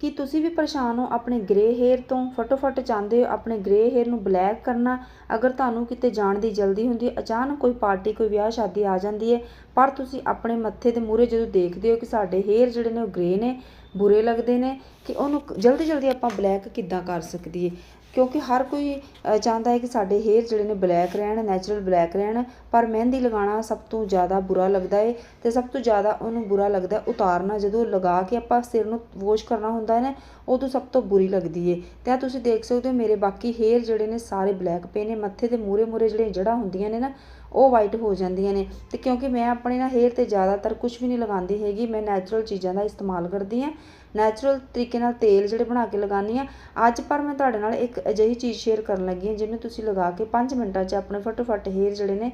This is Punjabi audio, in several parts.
ਕੀ ਤੁਸੀਂ ਵੀ ਪਰੇਸ਼ਾਨ ਹੋ, ਆਪਣੇ ਗ੍ਰੇ ਹੇਅਰ ਤੋਂ, ਫਟੋਫਟ ਚਾਹੁੰਦੇ ਹੋ, ਆਪਣੇ ਗ੍ਰੇ ਹੇਅਰ ਨੂੰ ਬਲੈਕ ਕਰਨਾ, ਅਗਰ ਤੁਹਾਨੂੰ ਕਿਤੇ ਜਾਣ ਦੀ ਜਲਦੀ ਹੁੰਦੀ ਹੈ, ਅਚਾਨਕ ਕੋਈ ਪਾਰਟੀ ਕੋਈ ਵਿਆਹ, ਸ਼ਾਦੀ ਆ ਜਾਂਦੀ ਹੈ, ਪਰ ਤੁਸੀਂ ਆਪਣੇ ਮੱਥੇ ਦੇ ਮੂਹਰੇ ਜਦੋਂ ਦੇਖਦੇ ਹੋ ਕਿ ਸਾਡੇ ਹੇਅਰ ਜਿਹੜੇ ਨੇ ਉਹ ਗ੍ਰੇ ਨੇ, ਬੁਰੇ ਲੱਗਦੇ ਨੇ, ਕਿ ਉਹਨੂੰ ਜਲਦੀ ਜਲਦੀ ਆਪਾਂ ਬਲੈਕ ਕਿੱਦਾਂ ਕਰ ਸਕਦੀਏ? ਕਿਉਂਕਿ ਹਰ ਕੋਈ ਚਾਹੁੰਦਾ ਹੈ ਕਿ ਸਾਡੇ ਹੇਅਰ ਜਿਹੜੇ ਨੇ ਬਲੈਕ ਰਹਿਣ, ਨੈਚੁਰਲ ਬਲੈਕ ਰਹਿਣ, ਪਰ ਮਹਿੰਦੀ ਲਗਾਉਣਾ ਸਭ ਤੋਂ ਜ਼ਿਆਦਾ ਬੁਰਾ ਲੱਗਦਾ ਏ ਅਤੇ ਸਭ ਤੋਂ ਜ਼ਿਆਦਾ ਉਹਨੂੰ ਬੁਰਾ ਲੱਗਦਾ ਉਤਾਰਨਾ। ਜਦੋਂ ਲਗਾ ਕੇ ਆਪਾਂ ਸਿਰ ਨੂੰ ਵੋਸ਼ ਕਰਨਾ ਹੁੰਦਾ ਹੈ ਨਾ, ਉਦੋਂ ਸਭ ਤੋਂ ਬੁਰੀ ਲੱਗਦੀ ਹੈ ਤੇ ਆ ਤੁਸੀਂ ਦੇਖ ਸਕਦੇ ਹੋ ਮੇਰੇ ਬਾਕੀ ਹੇਅਰ ਜਿਹੜੇ ਨੇ ਸਾਰੇ ਬਲੈਕ ਪਏ ਨੇ, ਮੱਥੇ ਦੇ ਮੂਰੇ ਮੂਰੇ ਜਿਹੜੀਆਂ ਜੜ੍ਹਾਂ ਹੁੰਦੀਆਂ ਨੇ ਨਾ ਉਹ ਵਾਈਟ ਹੋ ਜਾਂਦੀਆਂ ਨੇ। ਤੇ ਕਿਉਂਕਿ ਮੈਂ ਆਪਣੇ ਨਾ ਹੇਅਰ ਤੇ ਜ਼ਿਆਦਾਤਰ ਕੁਝ ਵੀ ਨਹੀਂ ਲਗਾਉਂਦੀ ਹੈਗੀ, ਮੈਂ ਨੈਚੁਰਲ ਚੀਜ਼ਾਂ ਦਾ ਇਸਤੇਮਾਲ ਕਰਦੀ ਹਾਂ। ਨੈਚੁਰਲ ਤਰੀਕੇ ਨਾਲ ਤੇਲ ਜਿਹੜੇ ਬਣਾ ਕੇ ਲਗਾਉਂਦੀ ਹਾਂ। ਅੱਜ ਪਰ ਮੈਂ ਤੁਹਾਡੇ ਨਾਲ ਇੱਕ ਅਜਿਹੀ ਚੀਜ਼ ਸ਼ੇਅਰ ਕਰਨ ਲੱਗੀ ਹਾਂ, ਜਿਹਨੂੰ ਤੁਸੀਂ ਲਗਾ ਕੇ 5 ਮਿੰਟਾਂ 'ਚ ਆਪਣੇ ਫਟੋਫਟ ਹੇਅਰ ਜਿਹੜੇ ਨੇ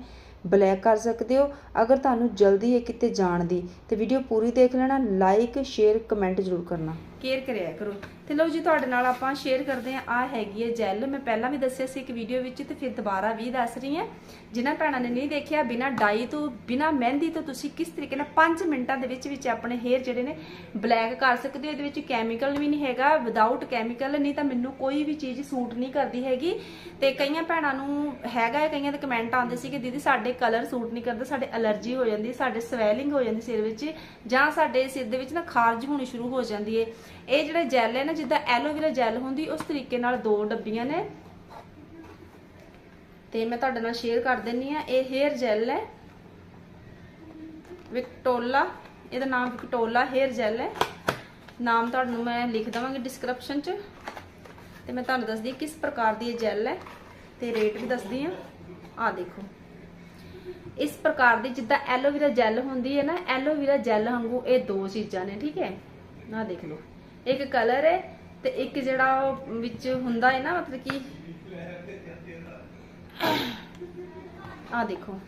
ਬਲੈਕ ਕਰ ਸਕਦੇ ਹੋ। ਅਗਰ ਤੁਹਾਨੂੰ ਜਲਦੀ ਹੈ ਕਿਤੇ ਜਾਣ ਦੀ, ਤੇ ਵੀਡੀਓ ਪੂਰੀ ਦੇਖ ਲੈਣਾ ਲਾਈਕ ਸ਼ੇਅਰ ਕਮੈਂਟ ਜ਼ਰੂਰ ਕਰਨਾ। ਕੇਅਰ ਕਰਿਆ ਕਰੋ। ਤੇ ਲਓ ਜੀ, ਤੁਹਾਡੇ ਨਾਲ ਆਪਾਂ ਸ਼ੇਅਰ ਕਰਦੇ ਹਾਂ। ਆ ਹੈਗੀ ਹੈ ਜੈਲ ਮੈਂ ਪਹਿਲਾਂ ਵੀ ਦੱਸਿਆ ਸੀ ਇੱਕ ਵੀਡੀਓ ਵਿੱਚ, ਤੇ ਫਿਰ ਦੁਬਾਰਾ ਵੀ ਦੱਸ ਰਹੀ ਹਾਂ। ਜਿਨ੍ਹਾਂ ਭੈਣਾਂ ਨੇ ਨਹੀਂ ਦੇਖਿਆ, ਬਿਨਾ ਡਾਈ ਤੋਂ, ਬਿਨਾ ਮਹਿੰਦੀ ਤੋਂ ਤੁਸੀਂ ਕਿਸ ਤਰੀਕੇ ਨਾਲ 5 ਮਿੰਟਾਂ ਦੇ ਵਿੱਚ ਵਿੱਚ ਆਪਣੇ ਹੇਅਰ ਜਿਹੜੇ ਨੇ ਬਲੈਕ ਕਰ ਸਕਦੇ ਹੋ। ਇਹਦੇ ਵਿੱਚ ਕੈਮੀਕਲ ਵੀ ਨਹੀਂ ਹੈਗਾ। ਵਿਦਆਊਟ ਕੈਮੀਕਲ ਨਹੀਂ ਤਾਂ ਮੈਨੂੰ ਕੋਈ ਵੀ ਚੀਜ਼ ਸੂਟ ਨਹੀਂ ਕਰਦੀ ਹੈਗੀ। ਤੇ ਕਈਆਂ ਭੈਣਾਂ ਨੂੰ ਹੈਗਾ ਹੈ, ਕਈਆਂ ਦੇ ਕਮੈਂਟ ਆਉਂਦੇ ਸੀ ਕਿ ਦੀਦੀ ਸਾਡੇ ਕਲਰ ਸੂਟ ਨਹੀਂ ਕਰਦਾ, ਸਾਡੇ ਅਲਰਜੀ ਹੋ ਜਾਂਦੀ, ਸਾਡੇ ਸਵੈਲਿੰਗ ਹੋ ਜਾਂਦੀ ਸਿਰ ਵਿੱਚ, ਜਾਂ ਸਾਡੇ ਸਿਰ ਦੇ ਵਿੱਚ ਨਾ ਖਾਰਜ ਹੋਣੀ ਸ਼ੁਰੂ ਹੋ ਜਾਂਦੀ ਹੈ। ਇਹ ਜਿਹੜਾ ਜੈਲ ਹੈ ਨਾ, ਜਿੱਦਾਂ ਐਲੋਵੇਰਾ ਜੈਲ ਹੁੰਦੀ, ਉਸ ਤਰੀਕੇ ਨਾਲ ਦੋ ਡੱਬੀਆਂ ਨੇ। ਤੇ ਮੈਂ ਤੁਹਾਡੇ ਨਾਲ ਸ਼ੇਅਰ ਕਰ ਦਿੰਨੀ ਆ, ਇਹ ਹੇਅਰ ਜੈਲ ਹੈ। ਵਿਕਟੋਲਾ ਇਹਦਾ ਨਾਮ ਵਿਕਟੋਲਾ ਹੇਅਰ ਜੈਲ ਹੈ। ਨਾਮ ਤੁਹਾਨੂੰ ਮੈਂ ਲਿਖ ਦਵਾਂਗੀ ਡਿਸਕ੍ਰਿਪਸ਼ਨ 'ਚ। ਤੇ ਮੈਂ ਤੁਹਾਨੂੰ ਦੱਸਦੀ ਕਿਸ ਪ੍ਰਕਾਰ ਦੀ ਇਹ ਜੈਲ ਹੈ। ਤੇ ਰੇਟ ਵੀ ਦੱਸਦੀ ਆ ਆ ਦੇਖੋ। ਇਸ ਪ੍ਰਕਾਰ ਦੀ ਜਿੱਦਾਂ ਐਲੋਵੇਰਾ ਜੈਲ ਹੁੰਦੀ ਹੈ ਨਾ ਐਲੋਵੇਰਾ ਜੈਲ ਵਾਂਗੂ ਇਹ ਦੋ ਚੀਜ਼ਾਂ ਨੇ, ਠੀਕ ਹੈ? ਆ ਦੇਖ ਲਓ। ਇੱਕ ਕਲਰ ਹੈ ਤੇ ਇੱਕ ਜਿਹੜਾ ਉਹ ਵਿੱਚ ਹੁੰਦਾ ਹੈ ਨਾ, ਮਤਲਬ ਕਿ ਆ ਦੇਖੋ।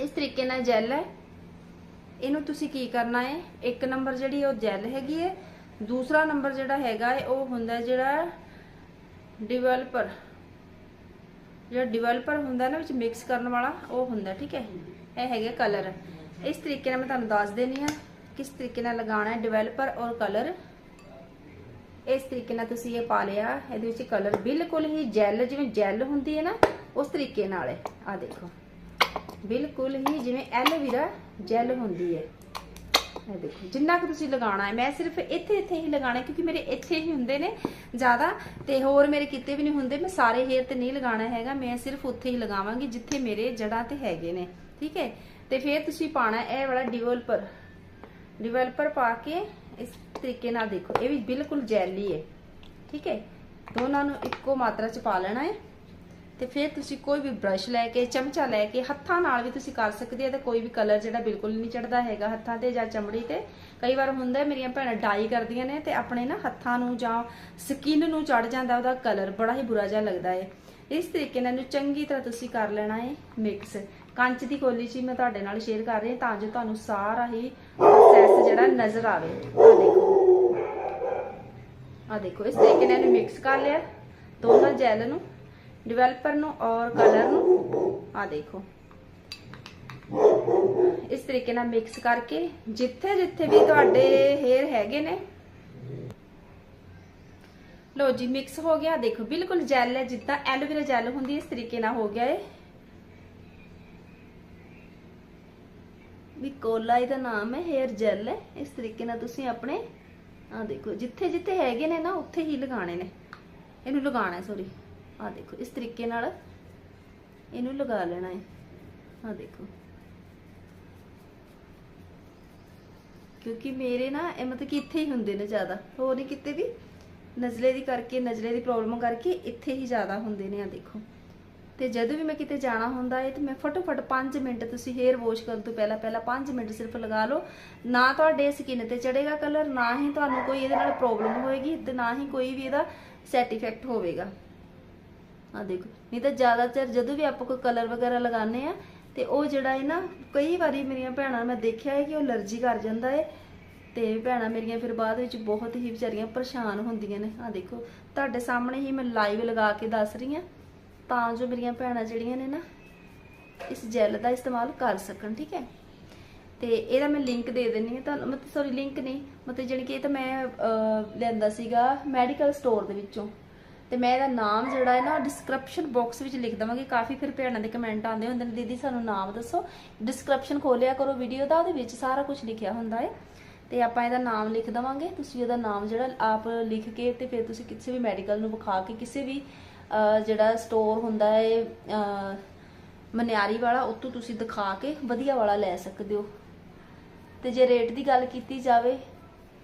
ਇਸ ਤਰੀਕੇ ਨਾਲ ਜੈਲ ਹੈ। ਇਹਨੂੰ ਤੁਸੀਂ ਕੀ ਕਰਨਾ ਹੈ? ਇੱਕ ਨੰਬਰ ਜਿਹੜੀ ਉਹ ਜੈਲ ਹੈਗੀ ਹੈ। ਦੂਸਰਾ ਨੰਬਰ ਜਿਹੜਾ ਹੈਗਾ ਹੈ, ਉਹ ਹੁੰਦਾ ਜਿਹੜਾ ਡਿਵੈਲਪਰ ਜਿਹੜਾ ਡਿਵੈਲਪਰ ਹੁੰਦਾ ਨਾ, ਵਿੱਚ ਮਿਕਸ ਕਰਨ ਵਾਲਾ, ਉਹ ਹੁੰਦਾ ਠੀਕ ਹੈ। ਇਹ ਹੈਗਾ ਕਲਰ ਇਸ ਤਰੀਕੇ ਨਾਲ ਮੈਂ ਤੁਹਾਨੂੰ ਦੱਸ ਦੇਣੀ ਆ ਕਿਸ ਤਰੀਕੇ ਨਾਲ ਲਗਾਉਣਾ ਹੈ ਡਿਵੈਲਪਰ ਔਰ ਕਲਰ ਇਸ ਤਰੀਕੇ ਨਾਲ ਤੁਸੀਂ ਇਹ ਪਾ ਲਿਆ, ਇਹਦੇ ਵਿੱਚ ਕਲਰ ਬਿਲਕੁਲ ਹੀ ਜੈਲ ਜਿਵੇਂ ਜੈਲ ਹੁੰਦੀ ਹੈ ਨਾ, ਉਸ ਤਰੀਕੇ ਨਾਲ ਹੈ। ਆ ਦੇਖੋ। ਬਿਲਕੁਲ ਹੀ ਜਿਵੇਂ ਐਲੋਵੇਰਾ ਜੈਲ ਹੁੰਦੀ ਹੈ। ਇਹ ਦੇਖੋ, ਜਿੰਨਾ ਕੁ ਤੁਸੀਂ ਲਗਾਉਣਾ ਹੈ, ਮੈਂ ਸਿਰਫ ਇੱਥੇ ਇੱਥੇ ਹੀ ਲਗਾਣਾ ਹੈ, ਕਿਉਂਕਿ ਮੇਰੇ ਇੱਥੇ ਹੀ ਹੁੰਦੇ ਨੇ ਜ਼ਿਆਦਾ, ਤੇ ਹੋਰ ਮੇਰੇ ਕਿਤੇ ਵੀ ਨਹੀਂ ਹੁੰਦੇ, ਮੈਂ ਸਾਰੇ ਹੇਅਰ ਤੇ ਨਹੀਂ ਲਗਾਣਾ ਹੈਗਾ, ਮੈਂ ਸਿਰਫ ਉੱਥੇ ਹੀ ਲਗਾਵਾਂਗੀ ਜਿੱਥੇ ਮੇਰੇ ਜੜਾਂ ਤੇ ਹੈਗੇ ਨੇ, ਠੀਕ ਹੈ? ਤੇ ਫਿਰ ਤੁਸੀਂ ਪਾਣਾ ਇਹ ਵਾਲਾ ਡਿਵੈਲਪਰ ਡਿਵੈਲਪਰ ਪਾ ਕੇ ਇਸ ਤਰੀਕੇ ਨਾਲ ਦੇਖੋ, ਇਹ ਵੀ ਬਿਲਕੁਲ ਜੈਲੀ ਹੈ। ਠੀਕ ਹੈ? ਦੋਨਾਂ ਨੂੰ ਇੱਕੋ ਮਾਤਰਾ ਚ ਪਾ ਲੈਣਾ ਹੈ। ਤੇ ਫਿਰ ਤੁਸੀਂ ਕੋਈ ਵੀ ਬ੍ਰਸ਼ ਲੈ ਕੇ, ਚਮਚਾ ਲੈ ਕੇ, ਹੱਥਾਂ ਨਾਲ ਵੀ ਤੁਸੀਂ ਕਰ ਸਕਦੇ ਆ ਤੇ ਕੋਈ ਵੀ ਕਲਰ ਜਿਹੜਾ ਬਿਲਕੁਲ ਨਹੀਂ ਚੜਦਾ ਹੈਗਾ, ਹੱਥਾਂ ਤੇ ਜਾਂ ਚਮੜੀ ਤੇ। ਕਈ ਵਾਰ ਹੁੰਦਾ ਮੇਰੀਆਂ ਭੈਣਾਂ ਡਾਈ ਕਰਦੀਆਂ ਨੇ ਤੇ ਆਪਣੇ ਨਾ ਹੱਥਾਂ ਨੂੰ ਜਾਂ ਸਕਿਨ ਨੂੰ ਚੜ ਜਾਂਦਾ, ਉਹਦਾ ਕਲਰ ਬੜਾ ਹੀ ਬੁਰਾ ਜਿਹਾ ਲੱਗਦਾ ਹੈ। ਇਸ ਤਰੀਕੇ ਨਾਲ ਇਹਨੂੰ ਚੰਗੀ ਤਰ੍ਹਾਂ ਤੁਸੀਂ ਕਰ ਲੈਣਾ ਹੈ ਮਿਕਸ ਕੰਚ ਦੀ ਕੋਲੀ 'ਚ ਮੈਂ ਤੁਹਾਡੇ ਨਾਲ ਸ਼ੇਅਰ ਕਰ ਰਹੀ ਹਾਂ ਤਾਂ ਜੋ ਤੁਹਾਨੂੰ ਸਾਰਾ ਹੀ ਪ੍ਰੋਸੈਸ ਜਿਹੜਾ ਨਜ਼ਰ ਆਵੇ। ਆ ਦੇਖੋ। ਆ ਦੇਖੋ, ਇਸ ਤਰੀਕੇ ਨਾਲ ਇਹਨੂੰ ਮਿਕਸ ਕਰ ਲਿਆ। ਦੋਨਾਂ ਜੈਲ ਨੂੰ ਡਿਵੈਲਪਰ ਨੂੰ ਔਰ ਕਲਰ ਨੂੰ। ਆ ਦੇਖੋ। ਇਸ ਤਰੀਕੇ ਨਾਲ ਮਿਕਸ ਕਰਕੇ, ਜਿੱਥੇ ਜਿੱਥੇ ਵੀ ਤੁਹਾਡੇ ਹੇਅਰ ਹੈਗੇ ਨੇ। ਲੋ ਜੀ ਮਿਕਸ ਹੋ ਗਿਆ। ਦੇਖੋ, ਬਿਲਕੁਲ ਜੈਲ ਹੈ। ਜਿੱਦਾਂ ਐਲੋਵੇਰਾ ਜੈਲ ਹੁੰਦੀ ਇਸ ਤਰੀਕੇ ਨਾਲ ਹੋ ਗਿਆ ਏ ਵੀ ਕੋਲਾ ਇਹਦਾ ਨਾਮ ਹੈ ਹੇਅਰ ਜੈਲ ਹੈ। ਇਸ ਤਰੀਕੇ ਨਾਲ ਤੁਸੀਂ ਆਪਣੇ ਆ ਦੇਖੋ, ਜਿੱਥੇ ਜਿੱਥੇ ਹੈਗੇ ਨੇ ਨਾ, ਉੱਥੇ ਹੀ ਲਗਾਣੇ ਨੇ। ਇਹਨੂੰ ਲਗਾਣਾ ਸੌਰੀ ਆ ਦੇਖੋ, ਇਸ ਤਰੀਕੇ ਨਾਲ ਇਹਨੂੰ ਲਗਾ ਲੈਣਾ ਹੈ। ਆ ਦੇਖੋ। ਕਿਉਂਕਿ ਮੇਰੇ ਨਾ, ਇਹ ਮਤਲਬ ਕਿ ਇੱਥੇ ਹੀ ਹੁੰਦੇ ਨੇ ਜ਼ਿਆਦਾ। ਹੋਰ ਨਹੀਂ ਕਿਤੇ ਵੀ ਨਜ਼ਲੇ ਦੀ ਕਰਕੇ, ਨਜ਼ਲੇ ਦੀ ਪ੍ਰੋਬਲਮ ਕਰਕੇ ਇੱਥੇ ਹੀ ਜ਼ਿਆਦਾ ਹੁੰਦੇ ਨੇ ਆ ਦੇਖੋ। ਤੇ ਜਦੋਂ ਵੀ ਮੈਂ ਕਿਤੇ ਜਾਣਾ ਹੁੰਦਾ ਹੈ ਤੇ ਮੈਂ ਫਟੋਫਟ 5 ਮਿੰਟ ਤੁਸੀਂ ਹੇਅਰ ਵਾਸ਼ ਕਰਨ ਤੋਂ ਪਹਿਲਾਂ ਪਹਿਲਾਂ 5 ਮਿੰਟ ਸਿਰਫ ਲਗਾ ਲਓ। ਨਾ ਤੁਹਾਡੇ ਸਕਿਨ ਤੇ ਚੜੇਗਾ ਕਲਰ ਨਾ ਹੀ ਤੁਹਾਨੂੰ ਕੋਈ ਇਹਦੇ ਨਾਲ ਪ੍ਰੋਬਲਮ ਹੋਏਗੀ ਤੇ ਨਾ ਹੀ ਕੋਈ ਵੀ ਇਹਦਾ ਸੈਟ ਇਫੈਕਟ ਹੋਵੇਗਾ। ਆ ਦੇਖੋ, ਨਹੀਂ ਤਾਂ ਜ਼ਿਆਦਾਤਰ ਜਦੋਂ ਵੀ ਆਪਾਂ ਕੋਈ ਕਲਰ ਵਗੈਰਾ ਲਗਾਉਂਦੇ ਆ, ਤੇ ਉਹ ਜਿਹੜਾ ਹੈ ਨਾ, ਕਈ ਵਾਰੀ ਮੇਰੀਆਂ ਭੈਣਾਂ ਮੈਂ ਦੇਖਿਆ ਹੈ ਕਿ ਉਹ ਅਲਰਜੀ ਕਰ ਜਾਂਦਾ ਹੈ ਤੇ ਭੈਣਾਂ ਮੇਰੀਆਂ ਫਿਰ ਬਾਅਦ ਵਿੱਚ ਬਹੁਤ ਹੀ ਵਿਚਾਰੀਆਂ ਪਰੇਸ਼ਾਨ ਹੁੰਦੀਆਂ ਨੇ। ਆ ਦੇਖੋ, ਤੁਹਾਡੇ ਸਾਹਮਣੇ ਹੀ ਮੈਂ ਲਾਈਵ ਲਗਾ ਕੇ ਦੱਸ ਰਹੀ ਹਾਂ। ਤਾਂ ਜੋ ਮੇਰੀਆਂ ਭੈਣਾਂ ਜਿਹੜੀਆਂ ਨੇ ਨਾ ਇਸ ਜੈਲ ਦਾ ਇਸਤੇਮਾਲ ਕਰ ਸਕਣ, ਠੀਕ ਹੈ? ਤੇ ਇਹਦਾ ਮੈਂ ਲਿੰਕ ਦੇ ਦਿੰਨੀ ਹਾਂ ਤੁਹਾਨੂੰ, ਮਤਲਬ ਸੌਰੀ ਲਿੰਕ ਨਹੀਂ, ਮਤਲਬ ਜਾਣੀ ਕਿ ਇਹ ਤਾਂ ਮੈਂ ਲੈਂਦਾ ਸੀਗਾ ਮੈਡੀਕਲ ਸਟੋਰ ਦੇ ਵਿੱਚੋਂ। ਤੇ ਮੈਂ ਇਹਦਾ ਨਾਮ ਜਿਹੜਾ ਹੈ ਨਾ ਡਿਸਕ੍ਰਿਪਸ਼ਨ ਬਾਕਸ ਵਿੱਚ ਲਿਖ ਦਵਾਂਗੀ। ਕਾਫੀ ਫਿਰ ਭੈਣਾਂ ਦੇ ਕਮੈਂਟ ਆਉਂਦੇ ਹੁੰਦੇ ਨੇ, ਦੀਦੀ, ਸਾਨੂੰ ਨਾਮ ਦੱਸੋ। ਡਿਸਕ੍ਰਿਪਸ਼ਨ ਖੋਲਿਆ ਕਰੋ ਵੀਡੀਓ ਦਾ, ਉਹਦੇ ਵਿੱਚ ਸਾਰਾ ਕੁਝ ਲਿਖਿਆ ਹੁੰਦਾ ਹੈ। ਤੇ ਆਪਾਂ ਇਹਦਾ ਨਾਮ ਲਿਖ ਦਵਾਂਗੇ। ਤੁਸੀਂ ਉਹਦਾ ਨਾਮ ਜਿਹੜਾ ਆਪ ਲਿਖ ਕੇ ਤੇ ਫਿਰ ਤੁਸੀਂ ਕਿਸੇ ਵੀ ਮੈਡੀਕਲ ਨੂੰ ਵਿਖਾ ਕੇ, ਕਿਸੇ ਵੀ ਜਿਹੜਾ ਸਟੋਰ ਹੁੰਦਾ ਹੈ ਮਨਿਆਰੀ ਵਾਲਾ ਉਤੋਂ ਤੁਸੀਂ ਦਿਖਾ ਕੇ ਵਧੀਆ ਵਾਲਾ ਲੈ ਸਕਦੇ ਹੋ। ਤੇ ਜੇ ਰੇਟ ਦੀ ਗੱਲ ਕੀਤੀ ਜਾਵੇ,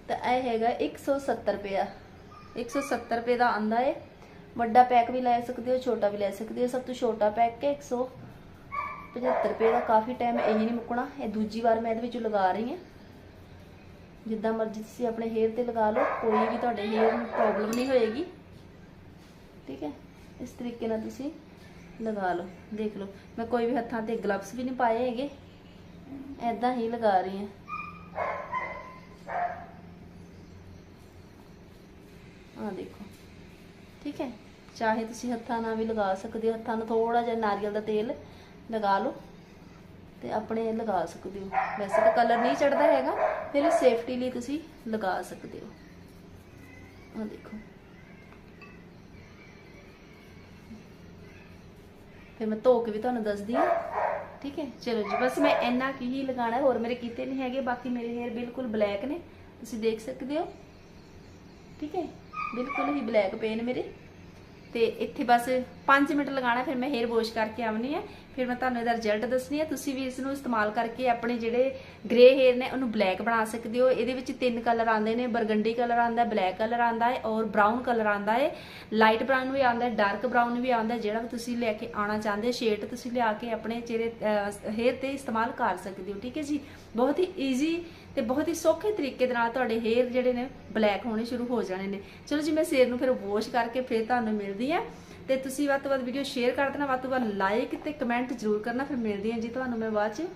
ਤਾਂ ਇਹ ਹੈਗਾ 170 ਰੁਪਇਆ। 170 ਰੁਪਏ ਦਾ ਆਂਦਾ ਹੈ। ਵੱਡਾ ਪੈਕ ਵੀ ਲੈ ਸਕਦੇ ਹੋ, ਛੋਟਾ ਵੀ ਲੈ ਸਕਦੇ ਹੋ। ਸਭ ਤੋਂ ਛੋਟਾ ਪੈਕ ਹੈ 175 ਰੁਪਏ ਦਾ। ਕਾਫੀ ਟਾਈਮ ਇਹ ਨਹੀਂ ਮੁੱਕਣਾ। ਇਹ ਦੂਜੀ ਵਾਰ ਮੈਂ ਇਹਦੇ ਵਿੱਚੋਂ ਲਗਾ ਰਹੀ ਹਾਂ। ਜਿੱਦਾਂ ਮਰਜ਼ੀ ਤੁਸੀਂ ਆਪਣੇ ਹੇਅਰ ਤੇ ਲਗਾ ਲਓ। ਕੋਈ ਵੀ ਤੁਹਾਡੇ ਹੇਅਰ ਨੂੰ ਪ੍ਰੋਬਲਮ ਨਹੀਂ ਹੋਏਗੀ। ਠੀਕ ਹੈ। ਇਸ ਤਰੀਕੇ ਨਾਲ ਤੁਸੀਂ ਲਗਾ ਲਓ, ਦੇਖ ਲਓ। ਮੈਂ ਕੋਈ ਵੀ ਹੱਥਾਂ ਤੇ ਗਲਵਸ ਵੀ ਨਹੀਂ ਪਾਏ ਹੈਗੇ। ਐਦਾਂ ਹੀ ਲਗਾ ਰਹੀ ਹਾਂ। ਆ ਦੇਖੋ। ਠੀਕ ਹੈ? ਚਾਹੇ ਤੁਸੀਂ ਹੱਥਾਂ ਨਾਲ ਵੀ ਲਗਾ ਸਕਦੇ ਹੋ। ਹੱਥਾਂ ਨੂੰ ਥੋੜਾ ਜਿਹਾ ਨਾਰੀਅਲ ਦਾ ਤੇਲ ਲਗਾ ਲਓ ਤੇ ਆਪਣੇ ਲਗਾ ਸਕਦੇ ਹੋ। ਵੈਸੇ ਤਾਂ ਕਲਰ ਨਹੀਂ ਚੜਦਾ ਹੈਗਾ, ਫਿਰ ਸੇਫਟੀ ਲਈ ਤੁਸੀਂ ਲਗਾ ਸਕਦੇ ਹੋ। ਆ ਦੇਖੋ। ਫਿਰ ਮੈਂ ਧੋ ਕੇ ਵੀ ਤੁਹਾਨੂੰ ਦੱਸਦੀ ਹਾਂ। ਠੀਕ ਹੈ? ਚਲੋ ਜੀ, ਬਸ ਮੈਂ ਇੰਨਾ ਕੀ ਹੀ ਲਗਾਣਾ ਹੋਰ ਮੇਰੇ ਕੀਤੇ ਨਹੀਂ ਹੈਗੇ, ਬਾਕੀ ਮੇਰੇ ਹੇਅਰ ਬਿਲਕੁਲ ਬਲੈਕ ਨੇ। ਤੁਸੀਂ ਦੇਖ ਸਕਦੇ ਹੋ। ਠੀਕ ਹੈ? ਬਿਲਕੁਲ ਹੀ ਬਲੈਕ ਪਏ ਨੇ ਮੇਰੇ। ਤੇ ਇੱਥੇ ਬਸ 5 ਮਿੰਟ ਲਗਾਣਾ ਫਿਰ ਮੈਂ ਹੇਅਰ ਵਾਸ਼ ਕਰਕੇ ਆਉਣੀ ਹੈ। ਫਿਰ ਮੈਂ ਤੁਹਾਨੂੰ ਇਹਦਾ ਰਿਜ਼ਲਟ ਦੱਸਣੀ ਹੈ। ਤੁਸੀਂ ਵੀ ਇਸ ਨੂੰ ਇਸਤੇਮਾਲ ਕਰਕੇ ਆਪਣੇ ਜਿਹੜੇ ਗ੍ਰੇ ਹੇਅਰ ਨੇ, ਉਹਨੂੰ ਬਲੈਕ ਬਣਾ ਸਕਦੇ ਹੋ। ਇਹਦੇ ਵਿੱਚ ਤਿੰਨ ਕਲਰ ਆਉਂਦੇ ਨੇ। ਬਰਗੰਡੀ ਕਲਰ ਆਉਂਦਾ ਬਲੈਕ ਕਲਰ ਆਉਂਦਾ ਹੈ ਔਰ ਬ੍ਰਾਊਨ ਕਲਰ ਆਉਂਦਾ ਹੈ। ਲਾਈਟ ਬ੍ਰਾਊਨ ਵੀ ਆਉਂਦਾ ਹੈ ਡਾਰਕ ਬ੍ਰਾਊਨ ਵੀ ਆਉਂਦਾ, ਜਿਹੜਾ ਵੀ ਤੁਸੀਂ ਲੈ ਕੇ ਆਉਣਾ ਚਾਹੁੰਦੇ ਸ਼ੇਡ ਤੁਸੀਂ ਲਿਆ ਕੇ ਆਪਣੇ ਚਿਹਰੇ ਹੇਅਰ ਤੇ ਇਸਤੇਮਾਲ ਕਰ ਸਕਦੇ ਹੋ। ਠੀਕ ਹੈ ਜੀ? ਬਹੁਤ ਹੀ ਈਜ਼ੀ ਤੇ ਬਹੁਤ ਹੀ ਸੌਖੇ ਤਰੀਕੇ ਦੇ ਨਾਲ ਤੁਹਾਡੇ ਹੇਅਰ ਜਿਹੜੇ ਨੇ ਬਲੈਕ ਹੋਣੇ ਸ਼ੁਰੂ ਹੋ ਜਾਣੇ ਨੇ। ਚਲੋ ਜੀ, ਮੈਂ ਸਿਰ ਨੂੰ ਫਿਰ ਵਾਸ਼ ਕਰਕੇ ਫਿਰ ਤੁਹਾਨੂੰ ਮਿਲਦੀ ਆ ਤੇ ਤੁਸੀਂ ਵੱਧ ਤੋਂ ਵੱਧ ਵੀਡੀਓ ਸ਼ੇਅਰ ਕਰ ਦੇਣਾ, ਵੱਧ ਤੋਂ ਵੱਧ ਲਾਈਕ ਤੇ ਕਮੈਂਟ ਜ਼ਰੂਰ ਕਰਨਾ, ਫਿਰ ਮਿਲਦੀ ਹਾਂ ਜੀ ਤੁਹਾਨੂੰ ਮੈਂ ਬਾਅਦ ਚ।